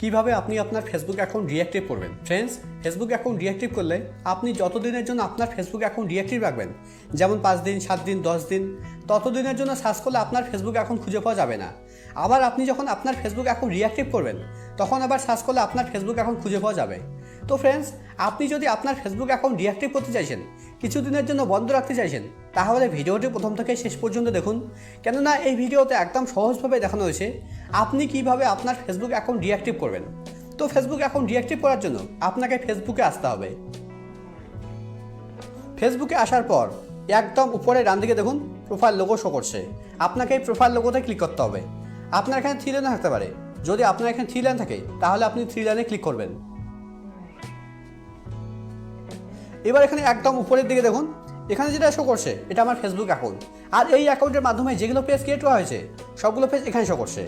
কীভাবে আপনি আপনার ফেসবুক অ্যাকাউন্ট রিঅ্যাক্টিভ করবেন? ফ্রেন্ডস ফেসবুক অ্যাকাউন্ট রিঅ্যাক্টিভ করলে আপনি যতদিনের জন্য আপনার ফেসবুক অ্যাকাউন্ট রিঅ্যাক্টিভ রাখবেন, যেমন পাঁচ দিন, সাত দিন, দশ দিন, ততদিনের জন্য সার্চ করলে আপনার ফেসবুক অ্যাকাউন্ট খুঁজে পাওয়া যাবে না। আবার আপনি যখন আপনার ফেসবুক অ্যাকাউন্ট রিঅ্যাক্টিভ করবেন, তখন আবার সার্চ করলে আপনার ফেসবুক অ্যাকাউন্ট খুঁজে পাওয়া যাবে। তো ফ্রেন্ডস আপনি যদি আপনার ফেসবুক অ্যাকাউন্ট রিঅ্যাক্টিভ করতে চাইছেন, কিছুদিনের জন্য বন্ধ রাখতে চাইছেন, তাহলে ভিডিওটি প্রথম থেকে শেষ পর্যন্ত দেখুন। কেননা এই ভিডিওতে একদম সহজভাবে দেখানো হয়েছে আপনি কীভাবে আপনার ফেসবুক অ্যাকাউন্ট রিঅ্যাক্টিভ করবেন? তো ফেসবুক অ্যাকাউন্ট রিঅ্যাক্টিভ করার জন্য আপনাকে ফেসবুকে আসতে হবে। ফেসবুকে আসার পর একদম উপরে ডান দিকে দেখুন প্রোফাইল লোগো শো করছে। আপনাকে এই প্রোফাইল লোগোতে ক্লিক করতে হবে। আপনার এখানে থ্রি লাইন থাকতে পারে। যদি আপনার এখানে থ্রি লাইন থাকে, তাহলে আপনি থ্রি লাইনে ক্লিক করবেন। এবার এখানে একদম উপরের দিকে দেখুন, এখানে যেটা শো করছে, এটা আমার ফেসবুক অ্যাকাউন্ট আর এই অ্যাকাউন্টের মাধ্যমে যেগুলো পেজ ক্রিয়েট করা হয়েছে, সবগুলো পেজ এখানে শো করছে।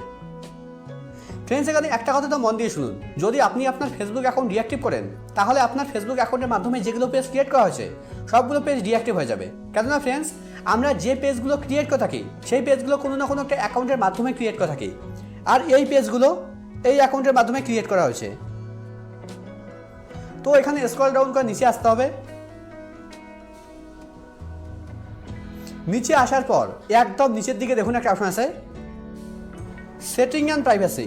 ফ্রেন্ডস এখানে একটা কথা তো মন দিয়ে শুনুন। যদি আপনি আপনার ফেসবুক অ্যাকাউন্ট রিঅ্যাক্টিভ করেন, তাহলে আপনার ফেসবুক অ্যাকাউন্টের মাধ্যমে যেগুলো পেজ ক্রিয়েট করা হয়েছে, সবগুলো পেজ ডিঅ্যাক্টিভ হয়ে যাবে। কেননা ফ্রেন্ডস আমরা যে পেজগুলো ক্রিয়েট করে থাকি, সেই পেজগুলো কোনো না কোনো একটা অ্যাকাউন্টের মাধ্যমে ক্রিয়েট করে থাকি। আর এই পেজগুলো এই অ্যাকাউন্টের মাধ্যমে ক্রিয়েট করা হয়েছে। তো এখানে স্ক্রল ডাউন করে নিচে আসতে হবে। নিচে আসার পর একদম নিচের দিকে দেখুন একটা অপশন আছে। সেটিং অ্যান্ড প্রাইভেসি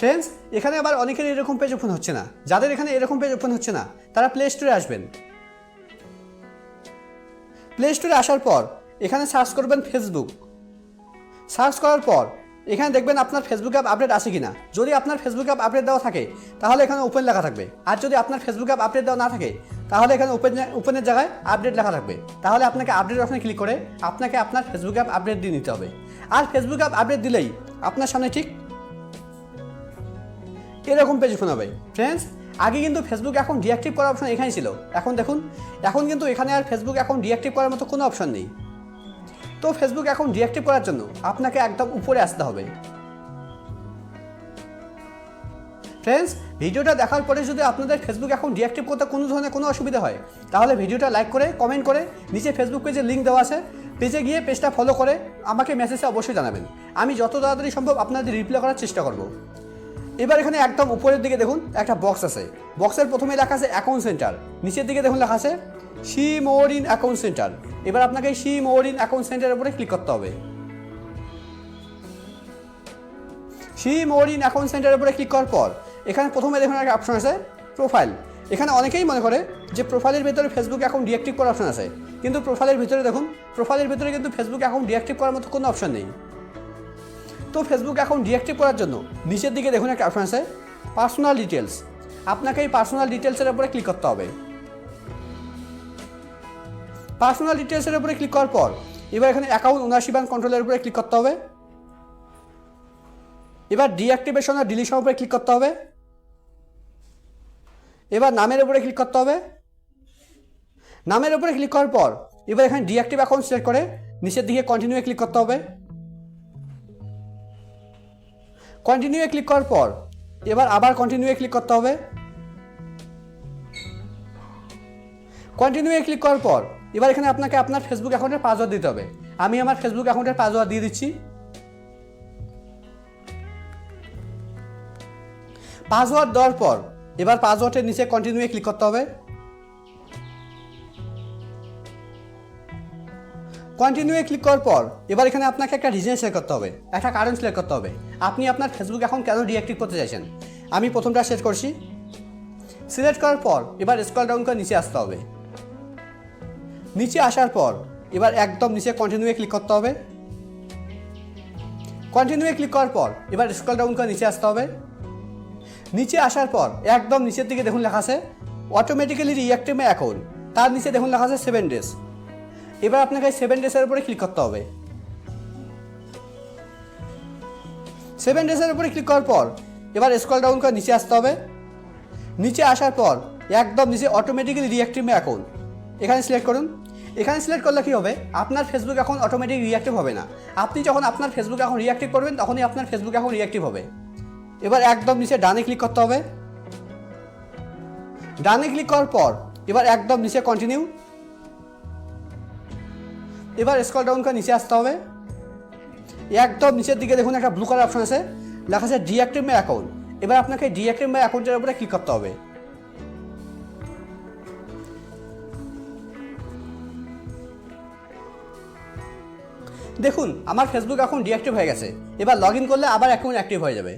ফ্রেন্ডস এখানে আবার অনেকের এরকম পেজ ওপেন হচ্ছে না। যাদের এখানে এরকম পেজ ওপেন হচ্ছে না, তারা প্লে স্টোরে আসবেন। প্লে স্টোরে আসার পর, এখানে সার্চ করবেন ফেসবুক সার্চ করার পর, এখানে দেখবেন আপনার ফেসবুক অ্যাপ আপডেট আছে কিনা। যদি আপনার ফেসবুক অ্যাপ আপডেট দেওয়া থাকে, তাহলে এখানে ওপেন লেখা থাকবে। আর যদি আপনার ফেসবুক অ্যাপ আপডেট দেওয়া না থাকে, তাহলে এখানে ওপেন ওপেনের জায়গায় আপডেট লেখা থাকবে। তাহলে আপনাকে আপডেট অপশনে ক্লিক করে, আপনাকে আপনার ফেসবুক অ্যাপ আপডেট দিয়ে নিতে হবে। আর ফেসবুক অ্যাপ আপডেট দিলেই আপনার সামনে ঠিক এরকম পেজ ওপেন হবে ফ্রেন্ডস আগে কিন্তু ফেসবুক এখন ডিঅ্যাক্টিভ করার অপশন এখানে ছিল। এখন দেখুন, এখন কিন্তু এখানে আর ফেসবুক এখন ডিঅ্যাক্টিভ করার মতো কোনো অপশন নেই। তো ফেসবুক এখন ডিঅ্যাক্টিভ করার জন্য আপনাকে একদম উপরে আসতে হবে। ফ্রেন্ডস ভিডিওটা দেখার পরে যদি আপনাদের ফেসবুক এখন ডিঅ্যাক্টিভ করতে কোনো ধরনের কোনো অসুবিধা হয়, তাহলে ভিডিওটা লাইক করে কমেন্ট করে, নিচে ফেসবুক পেজে লিঙ্ক দেওয়া আছে। পেজে গিয়ে পেজটা ফলো করে আমাকে মেসেজে অবশ্যই জানাবেন। আমি যত তাড়াতাড়ি সম্ভব আপনাদের রিপ্লাই করার চেষ্টা করব। এবার এখানে একদম উপরের দিকে দেখুন, একটা বক্স আছে। বক্সের প্রথমে লেখা আছে অ্যাকাউন্ট সেন্টার নিচের দিকে দেখুন লেখা আছে see more in account centre এবার আপনাকে সি মোর ইন অ্যাকাউন্ট সেন্টারের উপরে ক্লিক করতে হবে। সি মোর ইন অ্যাকাউন্ট সেন্টারের উপরে ক্লিক করার পর, এখানে প্রথমে দেখুন একটা অপশন আছে প্রোফাইল এখানে অনেকেই মনে করে যে প্রোফাইলের ভিতরে ফেসবুক অ্যাকাউন্ট ডিঅ্যাক্টিভ করার অপশন আছে। কিন্তু প্রোফাইলের ভিতরে দেখুন প্রোফাইলের ভিতরে কিন্তু ফেসবুক অ্যাকাউন্ট ডিঅ্যাক্টিভ করার মতো কোনো অপশন নেই। তো ফেসবুক অ্যাকাউন্ট ডিঅ্যাক্টিভ করার জন্য নিচের দিকে দেখুন একটা অপশন আছে পার্সোনাল ডিটেলস আপনাকে এই পার্সোনাল ডিটেলসের উপরে ক্লিক করতে হবে। পার্সোনাল ডিটেলসের উপরে ক্লিক করার পর, এবার এখানে অ্যাকাউন্ট ওনারশিপ অ্যান্ড কন্ট্রোলের উপরে ক্লিক করতে হবে। এবার ডিঅ্যাক্টিভেশন আর ডিলিশন উপরে ক্লিক করতে হবে। এবার নামের উপরে ক্লিক করতে হবে। নামের উপরে ক্লিক করার পর, এবার এখানে ডিঅ্যাক্টিভ অ্যাকাউন্ট সিলেক্ট করে নিচের দিকে কন্টিনিউয়ে ক্লিক করতে হবে। কন্টিনিউয়ে ক্লিক করার পর, এবার আবার কন্টিনিউয়ে ক্লিক করতে হবে। কন্টিনিউয়ে ক্লিক করার পর, এবার এখানে আপনাকে আপনার ফেসবুক অ্যাকাউন্টের পাসওয়ার্ড দিতে হবে। আমি আমার ফেসবুক অ্যাকাউন্টের পাসওয়ার্ড দিয়ে দিচ্ছি। পাসওয়ার্ড দেওয়ার পর, এবার পাসওয়ার্ডের নিচে কন্টিনিউয়ে ক্লিক করতে হবে। কন্টিনিউয়ে ক্লিক করার পর, এবার এখানে আপনাকে একটা রিজন সিলেক্ট করতে হবে, একটা কারণ সিলেক্ট করতে হবে। আপনি আপনার ফেসবুক অ্যাকাউন্ট কেন ডিঅ্যাক্টিভ করতে চাইছেন? আমি প্রথমটা সেট করছি। সিলেক্ট করার পর, এবার স্ক্রল ডাউন করে নিচে আসতে হবে। নিচে আসার পর, এবার একদম নিচে কন্টিনিউয়ে ক্লিক করতে হবে। কন্টিনিউয়ে ক্লিক করার পর, এবার স্ক্রল ডাউন করে নিচে আসতে হবে। নিচে আসার পর, একদম নিচের দিকে দেখুন লেখা আছে অটোমেটিক্যালি রিঅ্যাক্টিভ অ্যাকাউন্ট তার নিচে দেখুন লেখা আছে সেভেন ডেজ এবার আপনাকে সেভেন ডেসের উপরে ক্লিক করতে হবে। সেভেন ডেসের উপরে ক্লিক করার পর, এবার স্ক্রল ডাউন করে নিচে আসতে হবে। নিচে আসার পর, একদম নিচে অটোমেটিক্যালি রিঅ্যাক্টিভ মে অ্যাকাউন্ট এখানে সিলেক্ট করুন। এখানে সিলেক্ট করলে কী হবে? আপনার ফেসবুক এখন অটোমেটিক রিঅ্যাক্টিভ হবে না। আপনি যখন আপনার ফেসবুক এখন রিঅ্যাক্টিভ করবেন, তখনই আপনার ফেসবুক এখন রিঅ্যাক্টিভ হবে। এবার একদম নিচে ডানে ক্লিক করতে হবে। ডানে ক্লিক করার পর, এবার একদম নিচে কন্টিনিউ এবার স্কল ডাউন করে নিচে আসতে হবে। একদম নিচের দিকে দেখুন একটা ব্লু কালার অপশন আছে। লেখা আছে ডিঅ্যাক্টিভ মাই অ্যাকাউন্ট এবার আপনাকে ডিঅ্যাক্টিভ মাই অ্যাকাউন্টের উপরে ক্লিক করতে হবে। দেখুন, আমার ফেসবুক এখন ডিঅ্যাক্টিভ হয়ে গেছে। এবার লগ ইন করলে আবার অ্যাকাউন্ট অ্যাক্টিভ হয়ে যাবে।